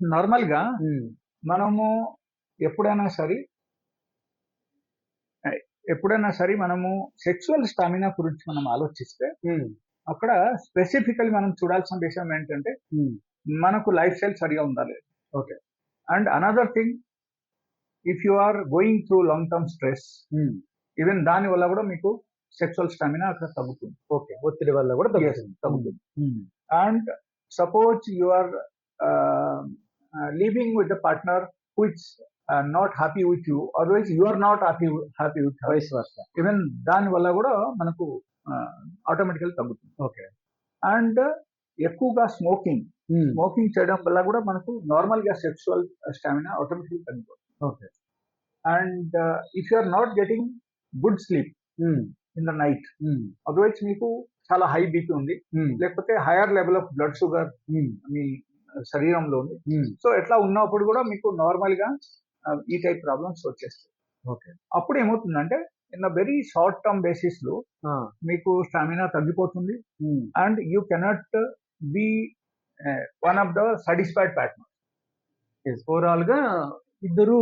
నార్మల్గా మనము ఎప్పుడైనా సరే ఎప్పుడైనా సరే మనము సెక్సువల్ స్టామినా గురించి మనం ఆలోచిస్తే అక్కడ స్పెసిఫికల్ మనం చూడాల్సిన విషయం ఏంటంటే మనకు లైఫ్ స్టైల్ సరిగా ఉండాలి. Okay. And another thing if you are going through long term stress even దాని వల్ల కూడా మీకు సెక్సువల్ స్టామినా అక్కడ తగ్గుతుంది. ఓకే. ఒత్తిడి వల్ల కూడా తగ్గుతుంది. and suppose you are uh, uh, living with a partner who is uh, not happy with you. Otherwise you are not happy happy with her. వయసు వర్ష ఈవెన్ దాని వల్ల కూడా మనకు ఆటోమేటికల్ తగ్గుతుంది. ఓకే అండ్ ఎక్కువగా స్మోకింగ్ స్మోకింగ్ చేయడం వల్ల కూడా మనకు నార్మల్గా సెక్చువల్ స్టామినా ఆటోమేటిక్ తగ్గిపోతుంది okay and if you are not getting good sleep in the night otherwise మీకు చాలా హై బీపీ ఉంది. లేకపోతే higher level of blood sugar మీ శరీరంలో ఉంది. సో ఎట్లా ఉన్నప్పుడు కూడా మీకు నార్మల్గా ఈ టైప్ ప్రాబ్లమ్స్ వచ్చేస్తాయి. ఓకే. అప్పుడు ఏమవుతుందంటే in a very short term బేసిస్లో మీకు స్టామినా తగ్గిపోతుంది. And you cannot be one of the satisfied partner ఓవరాల్గా ఇద్దరు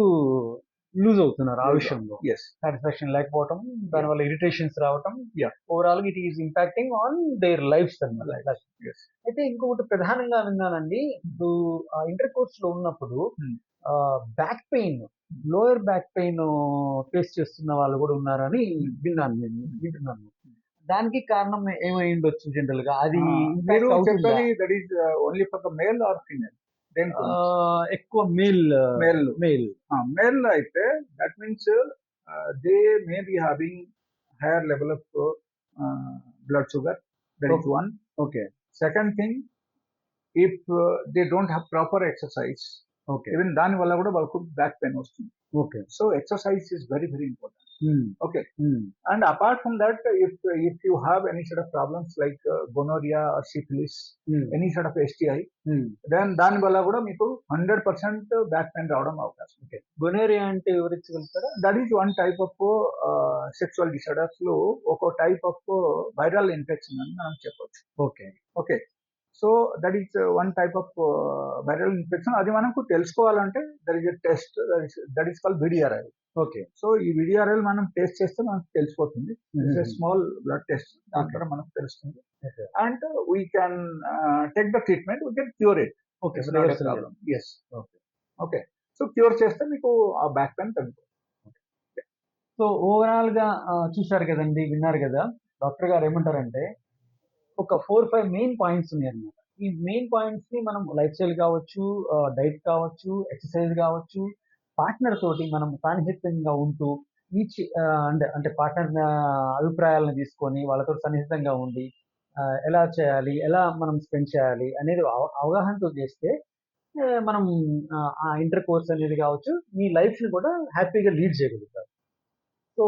లూజ్ అవుతున్నారు ఆ విషయంలో. సాటిస్ఫాక్షన్ లేకపోవటం దానివల్ల ఇరిటేషన్స్ రావటం. Overall it is impacting on their life. అయితే ఇంకొకటి ప్రధానంగా విన్నానండి ఇప్పుడు ఇంటర్ కోర్స్లో ఉన్నప్పుడు Hmm. Back pain lower back pain face చేస్తున్న వాళ్ళు కూడా ఉన్నారని విన్నాను నేను వింటున్నాను. దానికి కారణం ఏమై ఉండొచ్చు జనరల్గా? అది మీరు? చెప్పేది that is only for the male or female ఎక్కువ మేల్ మేల్ మేల్ మేల్ అయితే that means they may be having higher level of blood sugar that is one okay second thing if they don't have proper exercise okay even దాని వల్ల కూడా వాళ్ళకు back pain వస్తుంది. Okay so exercise is very very important Okay. and apart from that if if you have any sort of problems like uh, gonorrhea or syphilis any sort of STI then దాని వల్ల కూడా మీకు hundred percent back pain రావడం అవకాశం. Okay gonorrhoea అంటే వివరించగలుగుతారా that is one type of sexual డిసార్డర్స్లో ఒక type of viral infection అని మనం చెప్పొచ్చు. Okay okay so that is one type of viral infection అది మనకు తెలుసుకోవాలంటే that is test that is call VDRL okay. So ఈ VDRL మనం టెస్ట్ చేస్తే మనకు తెలిసిపోతుంది. స్మాల్ బ్లడ్ టెస్ట్ దాని ద్వారా మనకు తెలుస్తుంది. And we can take the treatment we can cure it okay. Yes Okay. Okay. So cure చేస్తే మీకు ఆ బ్యాక్ పెయిన్ తగ్గుతుంది. సో ఓవరాల్గా ఆ, చూశారు కదండి విన్నారు కదా? డాక్టర్ గారు ఏమంటారంటే ఒక ఫోర్ ఫైవ్ మెయిన్ పాయింట్స్ ఉన్నాయి అన్నమాట ఈ మెయిన్ పాయింట్స్ని మనం లైఫ్ స్టైల్ కావచ్చు డైట్ కావచ్చు ఎక్సర్సైజ్ కావచ్చు పార్ట్నర్ తోటి మనం సాన్నిహితంగా ఉంటూ ఈచ్ అంటే అంటే పార్ట్నర్ అభిప్రాయాలను తీసుకొని వాళ్ళతో సన్నిహితంగా ఉండి ఎలా చేయాలి ఎలా మనం స్పెండ్ చేయాలి అనేది అవ- అవగాహనతో చేస్తే మనం ఆ, ఆ ఇంటర్ కోర్స్ అనేది కావచ్చు మీ లైఫ్ని కూడా హ్యాపీగా లీడ్ చేయగలుగుతారు. సో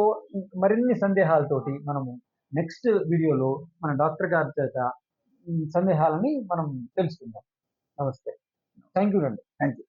మరిన్ని సందేహాలతోటి మనము నెక్స్ట్ వీడియోలో మన డాక్టర్ గారి చేత సందేహాలని మనం తెలుసుకుందాం. నమస్తే. థ్యాంక్ యూ అండి. Thank you